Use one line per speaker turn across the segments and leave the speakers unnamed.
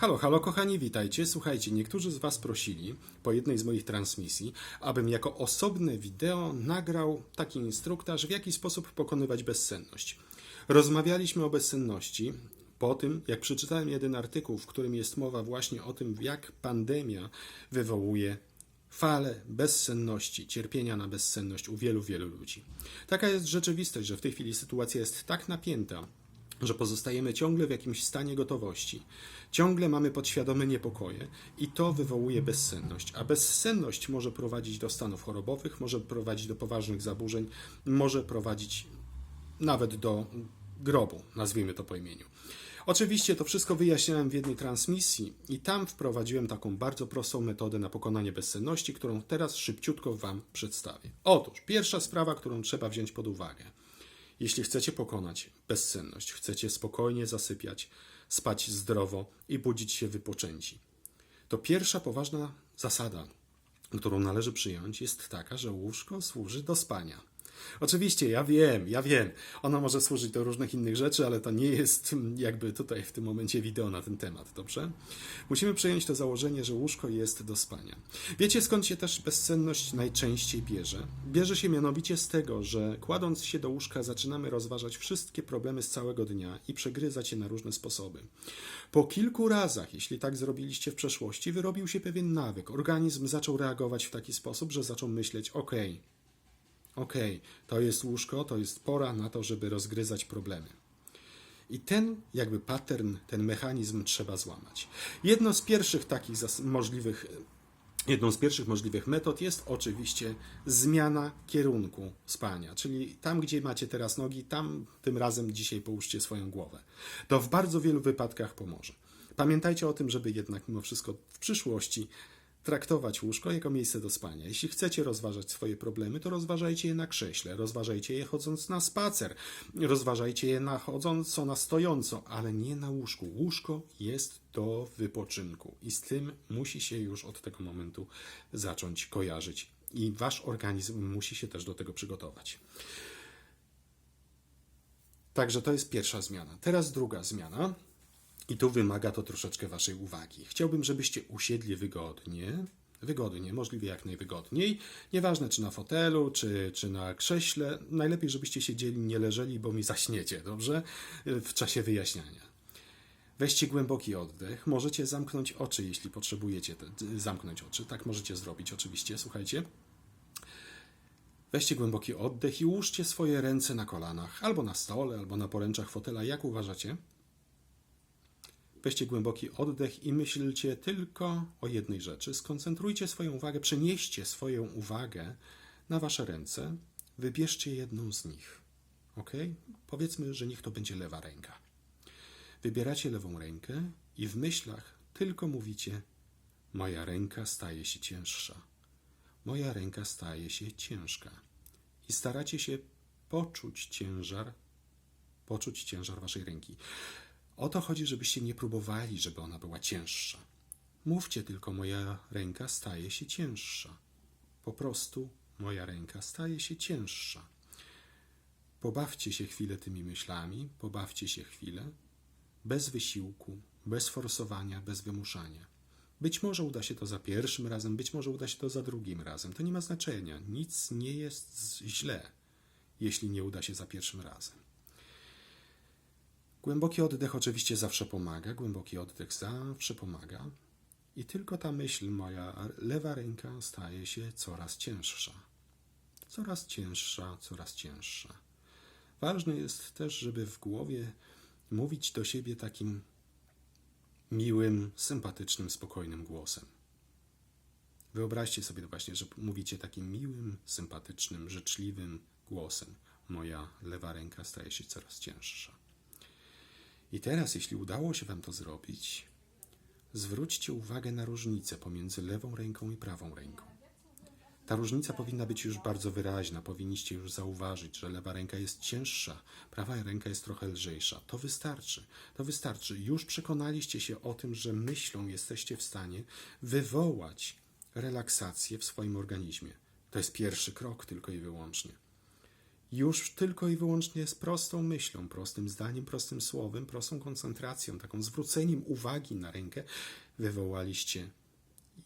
Halo, halo kochani, witajcie. Słuchajcie, niektórzy z Was prosili po jednej z moich transmisji, abym jako osobne wideo nagrał taki instruktaż, w jaki sposób pokonywać bezsenność. Rozmawialiśmy o bezsenności po tym, jak przeczytałem jeden artykuł, w którym jest mowa właśnie o tym, jak pandemia wywołuje falę bezsenności, cierpienia na bezsenność u wielu, wielu ludzi. Taka jest rzeczywistość, że w tej chwili sytuacja jest tak napięta, że pozostajemy ciągle w jakimś stanie gotowości. Ciągle mamy podświadome niepokoje i to wywołuje bezsenność. A bezsenność może prowadzić do stanów chorobowych, może prowadzić do poważnych zaburzeń, może prowadzić nawet do grobu, nazwijmy to po imieniu. Oczywiście to wszystko wyjaśniałem w jednej transmisji i tam wprowadziłem taką bardzo prostą metodę na pokonanie bezsenności, którą teraz szybciutko Wam przedstawię. Otóż, pierwsza sprawa, którą trzeba wziąć pod uwagę. Jeśli chcecie pokonać bezsenność, chcecie spokojnie zasypiać, spać zdrowo i budzić się wypoczęci, to pierwsza poważna zasada, którą należy przyjąć, jest taka, że łóżko służy do spania. Oczywiście, ja wiem, ja wiem, ono może służyć do różnych innych rzeczy, ale to nie jest mm, jakby tutaj w tym momencie wideo na ten temat, dobrze? Musimy przyjąć to założenie, że łóżko jest do spania. Wiecie skąd się też bezsenność najczęściej bierze? Bierze się mianowicie z tego, że kładąc się do łóżka zaczynamy rozważać wszystkie problemy z całego dnia i przegryzać je na różne sposoby. Po kilku razach, jeśli tak zrobiliście w przeszłości, wyrobił się pewien nawyk. Organizm zaczął reagować w taki sposób, że zaczął myśleć: OK, okej, to jest łóżko, to jest pora na to, żeby rozgryzać problemy. I ten jakby pattern, ten mechanizm trzeba złamać. Jedno z pierwszych takich możliwych, jedną z pierwszych możliwych metod jest oczywiście zmiana kierunku spania, czyli tam, gdzie macie teraz nogi, tam tym razem dzisiaj połóżcie swoją głowę. To w bardzo wielu wypadkach pomoże. Pamiętajcie o tym, żeby jednak mimo wszystko w przyszłości traktować łóżko jako miejsce do spania. Jeśli chcecie rozważać swoje problemy, to rozważajcie je na krześle, rozważajcie je chodząc na spacer, rozważajcie je na chodząco, na stojąco, ale nie na łóżku. Łóżko jest do wypoczynku i z tym musi się już od tego momentu zacząć kojarzyć. I wasz organizm musi się też do tego przygotować. Także to jest pierwsza zmiana. Teraz druga zmiana. I tu wymaga to troszeczkę Waszej uwagi. Chciałbym, żebyście usiedli wygodnie, wygodnie, możliwie jak najwygodniej. Nieważne czy na fotelu, czy, czy na krześle. Najlepiej, żebyście siedzieli, nie leżeli, bo mi zaśniecie, dobrze? W czasie wyjaśniania. Weźcie głęboki oddech. Możecie zamknąć oczy, jeśli potrzebujecie te, zamknąć oczy. Tak możecie zrobić, oczywiście. Słuchajcie. Weźcie głęboki oddech i ułóżcie swoje ręce na kolanach, albo na stole, albo na poręczach fotela, jak uważacie. Weźcie głęboki oddech i myślcie tylko o jednej rzeczy. Skoncentrujcie swoją uwagę, przenieście swoją uwagę na wasze ręce. Wybierzcie jedną z nich. Ok? Powiedzmy, że niech to będzie lewa ręka. Wybieracie lewą rękę i w myślach tylko mówicie: Moja ręka staje się cięższa. Moja ręka staje się ciężka. I staracie się poczuć ciężar, poczuć ciężar waszej ręki. O to chodzi, żebyście nie próbowali, żeby ona była cięższa. Mówcie tylko, moja ręka staje się cięższa. Po prostu moja ręka staje się cięższa. Pobawcie się chwilę tymi myślami, pobawcie się chwilę, bez wysiłku, bez forsowania, bez wymuszania. Być może uda się to za pierwszym razem, być może uda się to za drugim razem. To nie ma znaczenia. Nic nie jest źle, jeśli nie uda się za pierwszym razem. Głęboki oddech oczywiście zawsze pomaga, głęboki oddech zawsze pomaga. I tylko ta myśl, moja lewa ręka staje się coraz cięższa. Coraz cięższa, coraz cięższa. Ważne jest też, żeby w głowie mówić do siebie takim miłym, sympatycznym, spokojnym głosem. Wyobraźcie sobie właśnie, że mówicie takim miłym, sympatycznym, życzliwym głosem. Moja lewa ręka staje się coraz cięższa. I teraz, jeśli udało się Wam to zrobić, zwróćcie uwagę na różnicę pomiędzy lewą ręką i prawą ręką. Ta różnica powinna być już bardzo wyraźna. Powinniście już zauważyć, że lewa ręka jest cięższa, prawa ręka jest trochę lżejsza. To wystarczy. To wystarczy. Już przekonaliście się o tym, że myślą jesteście w stanie wywołać relaksację w swoim organizmie. To jest pierwszy krok tylko i wyłącznie. Już tylko i wyłącznie z prostą myślą, prostym zdaniem, prostym słowem, prostą koncentracją, taką zwróceniem uwagi na rękę, wywołaliście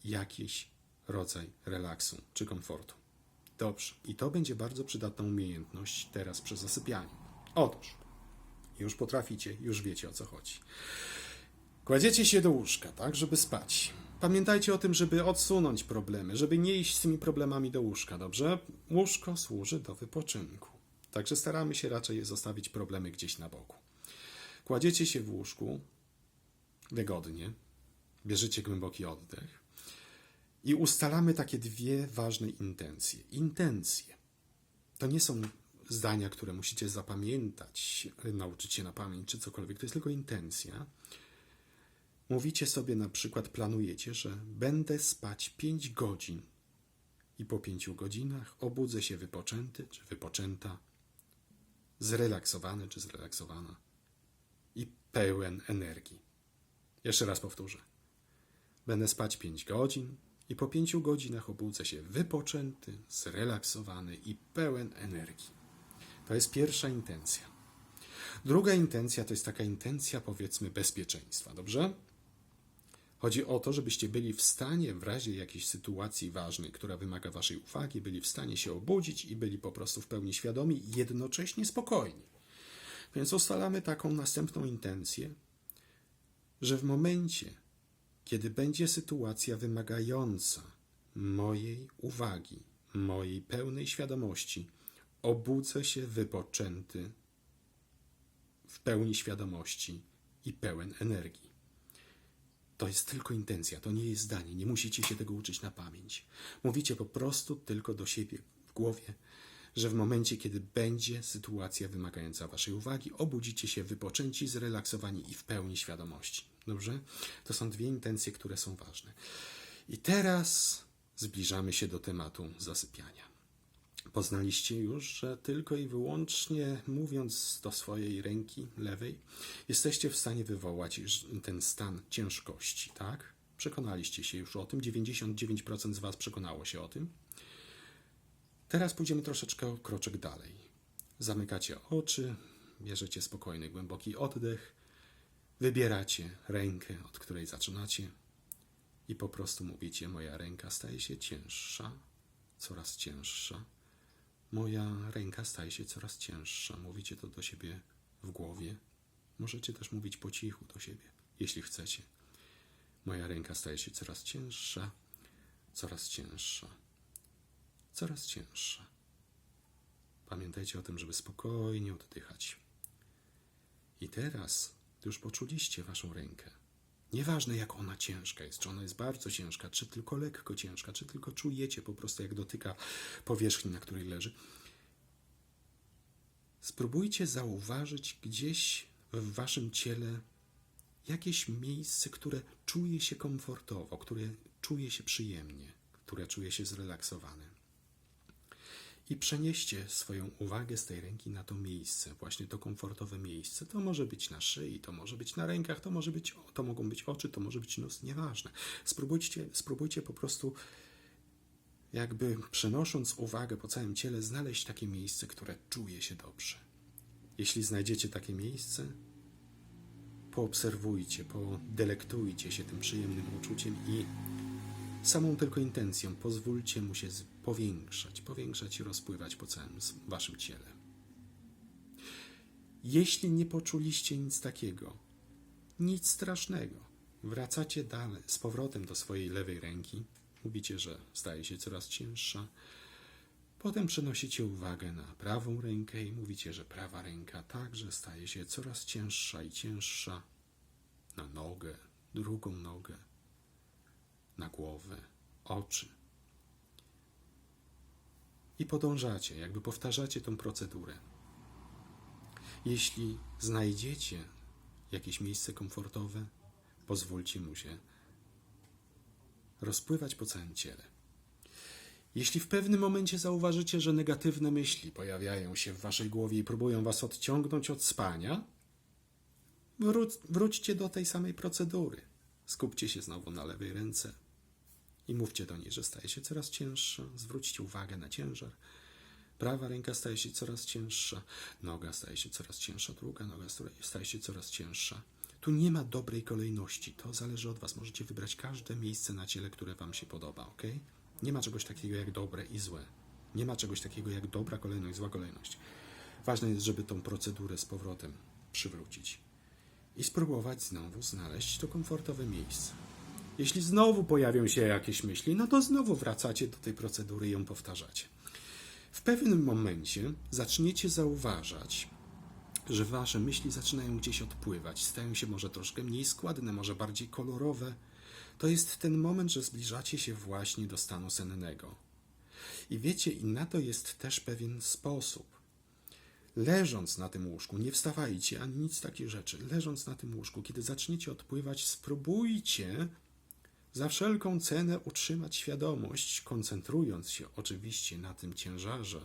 jakiś rodzaj relaksu czy komfortu. Dobrze, i to będzie bardzo przydatna umiejętność teraz przy zasypianiu. Otóż, już potraficie, już wiecie o co chodzi. Kładziecie się do łóżka, tak, żeby spać. Pamiętajcie o tym, żeby odsunąć problemy, żeby nie iść z tymi problemami do łóżka, dobrze? Łóżko służy do wypoczynku. Także staramy się raczej zostawić problemy gdzieś na boku. Kładziecie się w łóżku wygodnie, bierzecie głęboki oddech i ustalamy takie dwie ważne intencje. Intencje to nie są zdania, które musicie zapamiętać, nauczyć się na pamięć czy cokolwiek, to jest tylko intencja. Mówicie sobie na przykład, planujecie, że będę spać 5 godzin i po 5 godzinach obudzę się wypoczęty czy wypoczęta, zrelaksowany czy zrelaksowana i pełen energii. Jeszcze raz powtórzę. Będę spać 5 godzin i po 5 godzinach obudzę się wypoczęty, zrelaksowany i pełen energii. To jest pierwsza intencja. Druga intencja to jest taka intencja, powiedzmy, bezpieczeństwa, dobrze? Chodzi o to, żebyście byli w stanie w razie jakiejś sytuacji ważnej, która wymaga waszej uwagi, byli w stanie się obudzić i byli po prostu w pełni świadomi i jednocześnie spokojni. Więc ustalamy taką następną intencję, że w momencie, kiedy będzie sytuacja wymagająca mojej uwagi, mojej pełnej świadomości, obudzę się wypoczęty, w pełni świadomości i pełen energii. To jest tylko intencja, to nie jest zdanie. Nie musicie się tego uczyć na pamięć. Mówicie po prostu tylko do siebie w głowie, że w momencie, kiedy będzie sytuacja wymagająca Waszej uwagi, obudzicie się wypoczęci, zrelaksowani i w pełni świadomości. Dobrze? To są dwie intencje, które są ważne. I teraz zbliżamy się do tematu zasypiania. Poznaliście już, że tylko i wyłącznie mówiąc do swojej ręki lewej, jesteście w stanie wywołać ten stan ciężkości, tak? Przekonaliście się już o tym, 99% z Was przekonało się o tym. Teraz pójdziemy troszeczkę kroczek dalej. Zamykacie oczy, bierzecie spokojny, głęboki oddech, wybieracie rękę, od której zaczynacie i po prostu mówicie: Moja ręka staje się cięższa, coraz cięższa. Moja ręka staje się coraz cięższa. Mówicie to do siebie w głowie. Możecie też mówić po cichu do siebie, jeśli chcecie. Moja ręka staje się coraz cięższa, coraz cięższa, coraz cięższa. Pamiętajcie o tym, żeby spokojnie oddychać. I teraz już poczuliście waszą rękę. Nieważne jak ona ciężka jest, czy ona jest bardzo ciężka, czy tylko lekko ciężka, czy tylko czujecie po prostu jak dotyka powierzchni, na której leży. Spróbujcie zauważyć gdzieś w waszym ciele jakieś miejsce, które czuje się komfortowo, które czuje się przyjemnie, które czuje się zrelaksowane. I przenieście swoją uwagę z tej ręki na to miejsce, właśnie to komfortowe miejsce. To może być na szyi, to może być na rękach, to może być, to mogą być oczy, to może być nos, nieważne. Spróbujcie, spróbujcie po prostu jakby przenosząc uwagę po całym ciele, znaleźć takie miejsce, które czuje się dobrze. Jeśli znajdziecie takie miejsce, poobserwujcie, podelektujcie się tym przyjemnym uczuciem i samą tylko intencją pozwólcie mu się z- powiększać, powiększać i rozpływać po całym waszym ciele. Jeśli nie poczuliście nic takiego, nic strasznego, wracacie dalej z powrotem do swojej lewej ręki, mówicie, że staje się coraz cięższa. Potem przenosicie uwagę na prawą rękę i mówicie, że prawa ręka także staje się coraz cięższa i cięższa na nogę, drugą nogę, na głowę, oczy. I podążacie, jakby powtarzacie tą procedurę. Jeśli znajdziecie jakieś miejsce komfortowe, pozwólcie mu się rozpływać po całym ciele. Jeśli w pewnym momencie zauważycie, że negatywne myśli pojawiają się w waszej głowie i próbują was odciągnąć od spania, wró- wróćcie do tej samej procedury. Skupcie się znowu na lewej ręce i mówcie do niej, że staje się coraz cięższa. Zwróćcie uwagę na ciężar. Prawa ręka staje się coraz cięższa, noga staje się coraz cięższa, druga noga staje się coraz cięższa. Tu nie ma dobrej kolejności, to zależy od Was. Możecie wybrać każde miejsce na ciele, które Wam się podoba, ok? Nie ma czegoś takiego jak dobre i złe. Nie ma czegoś takiego jak dobra kolejność, zła kolejność. Ważne jest, żeby tą procedurę z powrotem przywrócić i spróbować znowu znaleźć to komfortowe miejsce. Jeśli znowu pojawią się jakieś myśli, no to znowu wracacie do tej procedury i ją powtarzacie. W pewnym momencie zaczniecie zauważać, że wasze myśli zaczynają gdzieś odpływać, stają się może troszkę mniej składne, może bardziej kolorowe. To jest ten moment, że zbliżacie się właśnie do stanu sennego. I wiecie, i na to jest też pewien sposób. Leżąc na tym łóżku, nie wstawajcie ani nic takich rzeczy. Leżąc na tym łóżku, kiedy zaczniecie odpływać, spróbujcie za wszelką cenę utrzymać świadomość, koncentrując się oczywiście na tym ciężarze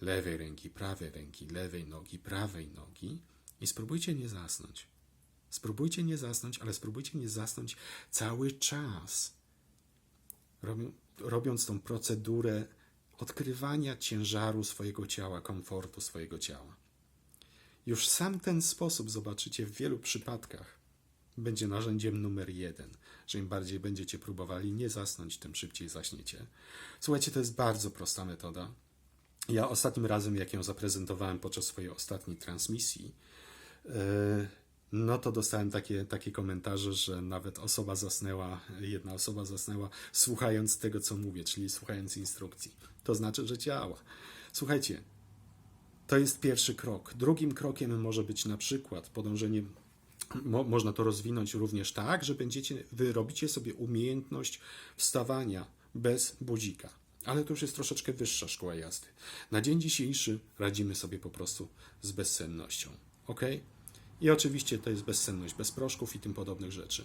lewej ręki, prawej ręki, lewej nogi, prawej nogi i spróbujcie nie zasnąć. Spróbujcie nie zasnąć, ale spróbujcie nie zasnąć cały czas. Robią, robiąc tą procedurę odkrywania ciężaru swojego ciała, komfortu swojego ciała. Już sam ten sposób, zobaczycie, w wielu przypadkach będzie narzędziem numer jeden, że im bardziej będziecie próbowali nie zasnąć, tym szybciej zaśniecie. Słuchajcie, to jest bardzo prosta metoda. Ja ostatnim razem, jak ją zaprezentowałem podczas swojej ostatniej transmisji, yy, no to dostałem takie, takie komentarze, że nawet osoba zasnęła, jedna osoba zasnęła słuchając tego, co mówię, czyli słuchając instrukcji. To znaczy, że działa. Słuchajcie, to jest pierwszy krok. Drugim krokiem może być na przykład podążenie, mo, można to rozwinąć również tak, że będziecie, wy robicie sobie umiejętność wstawania bez budzika. Ale to już jest troszeczkę wyższa szkoła jazdy. Na dzień dzisiejszy radzimy sobie po prostu z bezsennością. Ok? I oczywiście to jest bezsenność, bez proszków i tym podobnych rzeczy.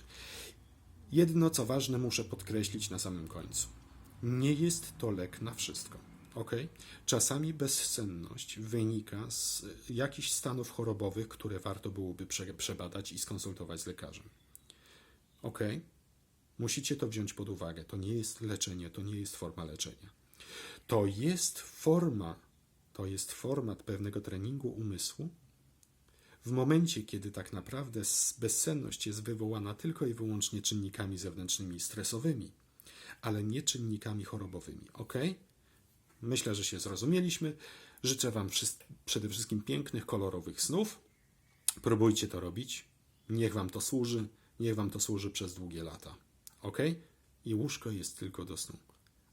Jedno, co ważne, muszę podkreślić na samym końcu. Nie jest to lek na wszystko. Ok? Czasami bezsenność wynika z jakichś stanów chorobowych, które warto byłoby prze- przebadać i skonsultować z lekarzem. Ok? Musicie to wziąć pod uwagę. To nie jest leczenie, to nie jest forma leczenia. To jest forma, to jest format pewnego treningu umysłu, w momencie, kiedy tak naprawdę bezsenność jest wywołana tylko i wyłącznie czynnikami zewnętrznymi stresowymi, ale nie czynnikami chorobowymi. Ok? Myślę, że się zrozumieliśmy. Życzę Wam przede wszystkim pięknych, kolorowych snów. Próbujcie to robić. Niech Wam to służy. Niech Wam to służy przez długie lata. Ok? I łóżko jest tylko do snu.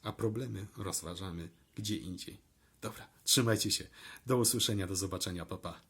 A problemy rozważamy gdzie indziej. Dobra, trzymajcie się. Do usłyszenia, do zobaczenia, papa. Pa.